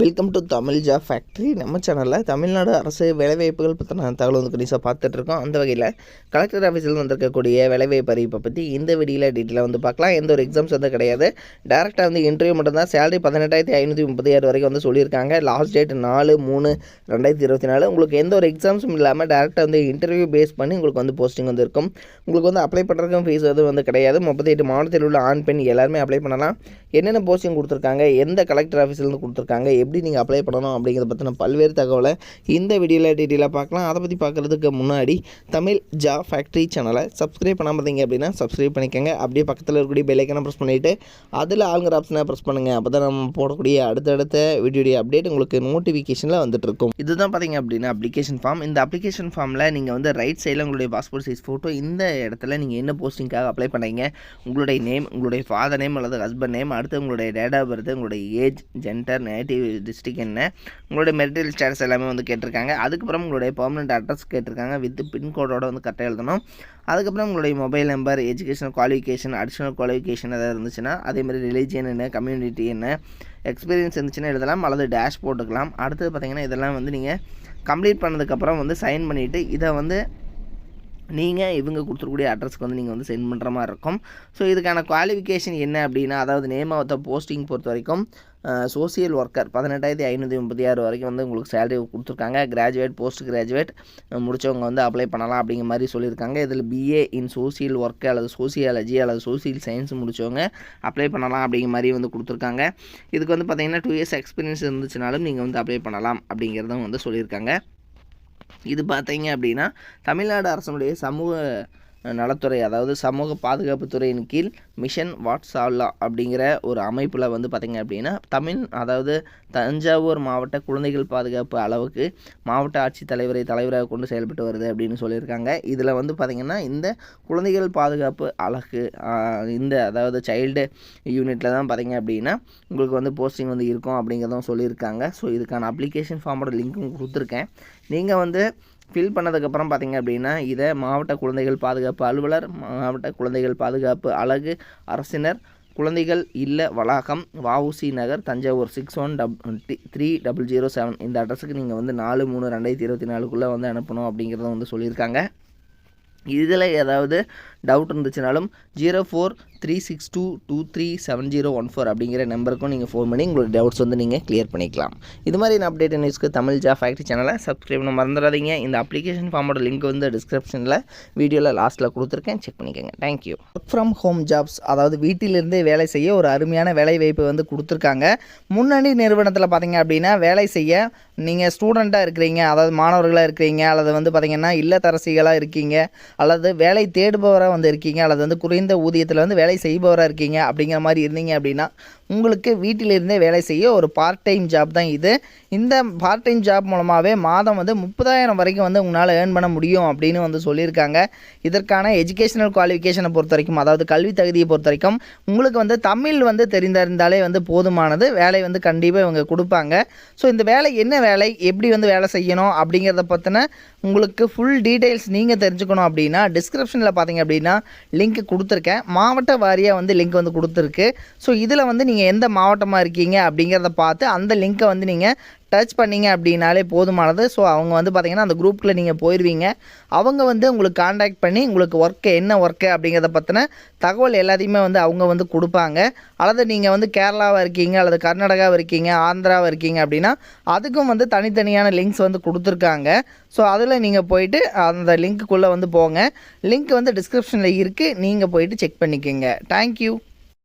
Welcome to Tamil job factory நம்ம சேனலில் தமிழ்நாடு அரசு வேலைவாய்ப்புகள் பற்றின தகவல் வந்து கணிசாக பார்த்துட்ருக்கோம் அந்த வகையில் கலெக்டர் ஆஃபீஸில் வந்திருக்கக்கூடிய வேலைவாய்ப்பு அறிவிப்பை பற்றி இந்த வீடியோவில் டீட்டெயிலாக வந்து பார்க்கலாம். எந்த ஒரு எக்ஸாம்ஸ் வந்து கிடையாது. டேரெக்டாக வந்து இன்டர்வியூ மட்டும்தான். சேலரி பதினெட்டாயிரத்தி ஐநூற்றி முப்பத்தி ஆறு வரைக்கும் வந்து சொல்லியிருக்காங்க. லாஸ்ட் டேட் நாலு மூணு ரெண்டாயிரத்தி இருபத்தி நாலு. உங்களுக்கு எந்த ஒரு எக்ஸாம்ஸும் இல்லாமல் டேரெக்டாக வந்து இன்டர்வியூ பேஸ் பண்ணி உங்களுக்கு வந்து போஸ்டிங் வந்து இருக்கும். உங்களுக்கு வந்து அப்ளை பண்ணுறதுக்கும் ஃபீஸ் எதுவும் வந்து கிடையாது. முப்பத்தெட்டு மாவட்டத்தில் உள்ள ஆண் பெண் எல்லாருமே அப்ளை பண்ணலாம். என்னென்ன போஸ்டிங் கொடுத்துருக்காங்க எந்த கலெக்டர் ஆஃபீஸ்லேருந்து கொடுத்துருக்காங்க எப்படி நீங்கள் அப்ளை பண்ணணும் அப்படிங்கிறத பற்றின பல்வேறு தகவலை இந்த வீடியோவில் டீட்டெயிலாக பார்க்கலாம். அதை பற்றி பார்க்குறதுக்கு முன்னாடி தமிழ் ஜா ஃபேக்ட்ரி சேனலை சப்ஸ்கிரைப் பண்ணாமல் இருந்தீங்க அப்படின்னா சப்ஸ்கிரைப் பண்ணிக்கோங்க. அப்படியே பக்கத்தில் இருக்கக்கூடிய பெல்லைக்கனை ப்ரெஸ் பண்ணிவிட்டு அதில் ஆளுங்கிற ஆப்ஷனை ப்ரெஸ் பண்ணுங்கள் அப்போ தான் நம்ம போடக்கூடிய அடுத்தடுத்த வீடியோடைய அப்டேட் உங்களுக்கு நோட்டிஃபிகேஷனில் வந்துட்டுருக்கும் இதுதான் பார்த்தீங்க அப்படின்னா அப்ளிகேஷன் ஃபார்ம் இந்த அப்ளிகேஷன் ஃபார்மில் நீங்கள் வந்து ரைட் சைடில் உங்களுடைய பாஸ்போர்ட் சைஸ் ஃபோட்டோ இந்த இடத்துல நீங்கள் என்ன போஸ்டிங்காக அப்ளை பண்ணீங்க உங்களுடைய நேம் உங்களுடைய ஃபாதர் நேம் அல்லது ஹஸ்பண்ட் நேம் அடுத்து உங்களுடைய டேட் ஆஃப் பர்த் உங்களுடைய ஏஜ் ஜென்டர் நேட்டிவ் டிஸ்ட்ரிக் என்ன உங்களுடைய மெரிட்டல் ஸ்டேட்டஸ் எல்லாமே வந்து கேட்டிருக்காங்க. அதுக்கப்புறம் உங்களுடைய பெர்மனெண்ட் அட்ரஸ் கேட்டிருக்காங்க. வித் பின்கோடோட வந்து கரெக்டாக எழுதணும். அதுக்கப்புறம் உங்களுடைய mobile number educational qualification additional qualification எதாவது இருந்துச்சுன்னா அதேமாதிரி ரிலீஜியன் என்ன கம்யூனிட்டி என்ன எக்ஸ்பீரியன்ஸ் இருந்துச்சுன்னா எழுதலாம் அல்லது டேஷ் போட்டுக்கலாம் அடுத்தது பார்த்தீங்கன்னா இதெல்லாம் வந்து நீங்கள் கம்ப்ளீட் பண்ணதுக்கப்புறம் வந்து சைன் பண்ணிவிட்டு இதை வந்து நீங்கள் இவங்க கொடுத்துருக்கூடிய அட்ரஸ்க்கு வந்து நீங்கள் வந்து சென்ட் பண்ணுற மாதிரி இருக்கும். ஸோ இதுக்கான குவாலிஃபிகேஷன் என்ன அப்படின்னா அதாவது நேம் ஆஃப் த போஸ்டிங் பொறுத்த வரைக்கும் சோசியல் ஒர்க்கர் பதினெட்டாயிரத்தி ஐநூற்றி முப்பத்தி ஆறு வரைக்கும் வந்து உங்களுக்கு சேலரி கொடுத்துருக்காங்க. கிராஜுவேட் போஸ்ட் கிராஜுவேட் முடித்தவங்க வந்து அப்ளை பண்ணலாம் அப்படிங்கிற மாதிரி சொல்லியிருக்காங்க. இதில் பிஏ இன் சோசியல் ஒர்க்கு அல்லது சோசியாலஜி அல்லது சோசியல் சயின்ஸ் முடித்தவங்க அப்ளை பண்ணலாம் அப்படிங்கிற மாதிரி வந்து கொடுத்துருக்காங்க. இதுக்கு வந்து பார்த்திங்கன்னா டூ இயர்ஸ் எக்ஸ்பீரியன்ஸ் இருந்துச்சுனாலும் நீங்கள் வந்து அப்ளை பண்ணலாம் அப்படிங்கிறதும் வந்து சொல்லியிருக்காங்க. இது பார்த்தீங்க அப்படின்னா தமிழ்நாடு அரசனுடைய சமூக நலத்துறை அதாவது சமூக பாதுகாப்பு துறையின் கீழ் மிஷன் வாட்ஸ்ஆல்லா அப்படிங்கிற ஒரு அமைப்பில் வந்து பார்த்திங்க அப்படின்னா தமிழ் அதாவது தஞ்சாவூர் மாவட்ட குழந்தைகள் பாதுகாப்பு அளவுக்கு மாவட்ட ஆட்சித்தலைவரை தலைவராக கொண்டு செயல்பட்டு வருது அப்படின்னு சொல்லியிருக்காங்க. இதில் வந்து பார்த்திங்கன்னா இந்த குழந்தைகள் பாதுகாப்பு அழகு இந்த அதாவது சைல்டு யூனிட்டில் தான் பார்த்திங்க அப்படின்னா உங்களுக்கு வந்து போஸ்டிங் வந்து இருக்கும் அப்படிங்கிறதும் சொல்லியிருக்காங்க. ஸோ இதுக்கான அப்ளிகேஷன் ஃபார்மோட லிங்க்கும் கொடுத்துருக்கேன். நீங்கள் வந்து ஃபில் பண்ணதுக்கப்புறம் பார்த்திங்க அப்படின்னா இதை மாவட்ட குழந்தைகள் பாதுகாப்பு அலுவலர் மாவட்ட குழந்தைகள் பாதுகாப்பு அழகு அரசினர் குழந்தைகள் இல்ல வளாகம் வஉசி நகர் Thanjavur six one double three double zero seven இந்த அட்ரஸுக்கு நீங்கள் வந்து நாலு மூணு ரெண்டாயிரத்தி இருபத்தி நாலுக்குள்ளே வந்து அனுப்பணும் அப்படிங்கிறத வந்து சொல்லியிருக்காங்க. இதில் ஏதாவது doubt இருந்துச்சுனாலும் zero four three six two two three seven zero one four அப்படிங்கிற நம்பருக்கும் நீங்கள் ஃபோன் பண்ணி உங்களோட டவுட்ஸ் வந்து நீங்கள் கிளியர் பண்ணிக்கலாம். இது மாதிரி அப்டேட் நியூஸ்க்கு தமிழ் ஜா ஃபேக்ட்ரி சேனலை சப்ஸ்கிரைப் பண்ண மறந்துடாதீங்க. இந்த அப்ளிகேஷன் ஃபார்மோட லிங்க் வந்து டிஸ்கிரிப்ஷனில் வீடியோவில் லாஸ்ட்டில் கொடுத்துருக்கேன். செக் பண்ணிக்கோங்க. Thank you work from home jobs அதாவது வீட்டிலிருந்தே வேலை செய்ய ஒரு அருமையான வேலை வாய்ப்பு வந்து கொடுத்துருக்காங்க. முன்னணி நிறுவனத்தில் பார்த்தீங்க அப்படின்னா வேலை செய்ய நீங்கள் ஸ்டூடெண்ட்டாக இருக்கிறீங்க அதாவது மாணவர்களாக இருக்கிறீங்க அல்லது வந்து பார்த்திங்கன்னா இல்லத்தரசிகளாக இருக்கீங்க அல்லது வேலை தேடுபவராக வந்து இருக்கீங்க அல்லது வந்து குறைந்த ஊதியத்தில் வந்து வேலை செய்பவராக இருக்கீங்க அப்படிங்கிற மாதிரி இருந்தீங்க அப்படின்னா உங்களுக்கு வீட்டிலிருந்தே வேலை செய்ய ஒரு பார்ட் டைம் ஜாப் தான் இது. இந்த பார்ட் டைம் ஜாப் மூலமாகவே மாதம் வந்து முப்பதாயிரம் வரைக்கும் வந்து உங்களால் ஏர்ன் பண்ண முடியும் அப்படின்னு வந்து சொல்லியிருக்காங்க. இதற்கான எஜுகேஷனல் குவாலிஃபிகேஷனை பொறுத்த வரைக்கும் அதாவது கல்வி தகுதியை பொறுத்த வரைக்கும் உங்களுக்கு வந்து தமிழ் வந்து தெரிந்திருந்தாலே வந்து போதுமானது. வேலை வந்து கண்டிப்பாக இவங்க கொடுப்பாங்க. ஸோ இந்த வேலை என்ன வேலை? எப்படி வந்து வேலை செய்யணும்? அப்படிங்கிறத பற்றின உங்களுக்கு ஃபுல் டீட்டெயில்ஸ் நீங்கள் தெரிஞ்சுக்கணும் அப்படின்னா டிஸ்கிரிப்ஷனில் பார்த்தீங்க அப்படின்னா லிங்க் கொடுத்துருக்கேன். மாவட்ட வாரியாக வந்து லிங்க் வந்து கொடுத்துருக்கு. ஸோ இதில் வந்து நீங்கள் எந்த மாவட்டமாக இருக்கீங்க அப்படிங்கிறத பார்த்து அந்த லிங்க்கை வந்து நீங்கள் டச் பண்ணிங்க அப்படின்னாலே போதுமானது. ஸோ அவங்க வந்து பார்த்திங்கன்னா அந்த குரூப்பில் நீங்கள் போயிடுவீங்க அவங்க வந்து உங்களுக்கு காண்டாக்ட் பண்ணி உங்களுக்கு ஒர்க்கு என்ன ஒர்க்கு அப்படிங்கிறத பற்றின தகவல் எல்லாத்தையுமே வந்து அவங்க வந்து கொடுப்பாங்க. அல்லது நீங்கள் வந்து கேரளாவாக இருக்கீங்க அல்லது கர்நாடகாவாக இருக்கீங்க ஆந்திராவாக இருக்கீங்க அப்படின்னா அதுக்கும் வந்து தனித்தனியான லிங்க்ஸ் வந்து கொடுத்துருக்காங்க. ஸோ அதில் நீங்கள் போயிட்டு அந்த லிங்க்குள்ளே வந்து போங்க. லிங்க் வந்து டிஸ்கிரிப்ஷனில் இருக்குது நீங்கள் போயிட்டு செக் பண்ணிக்கோங்க. தேங்க்யூ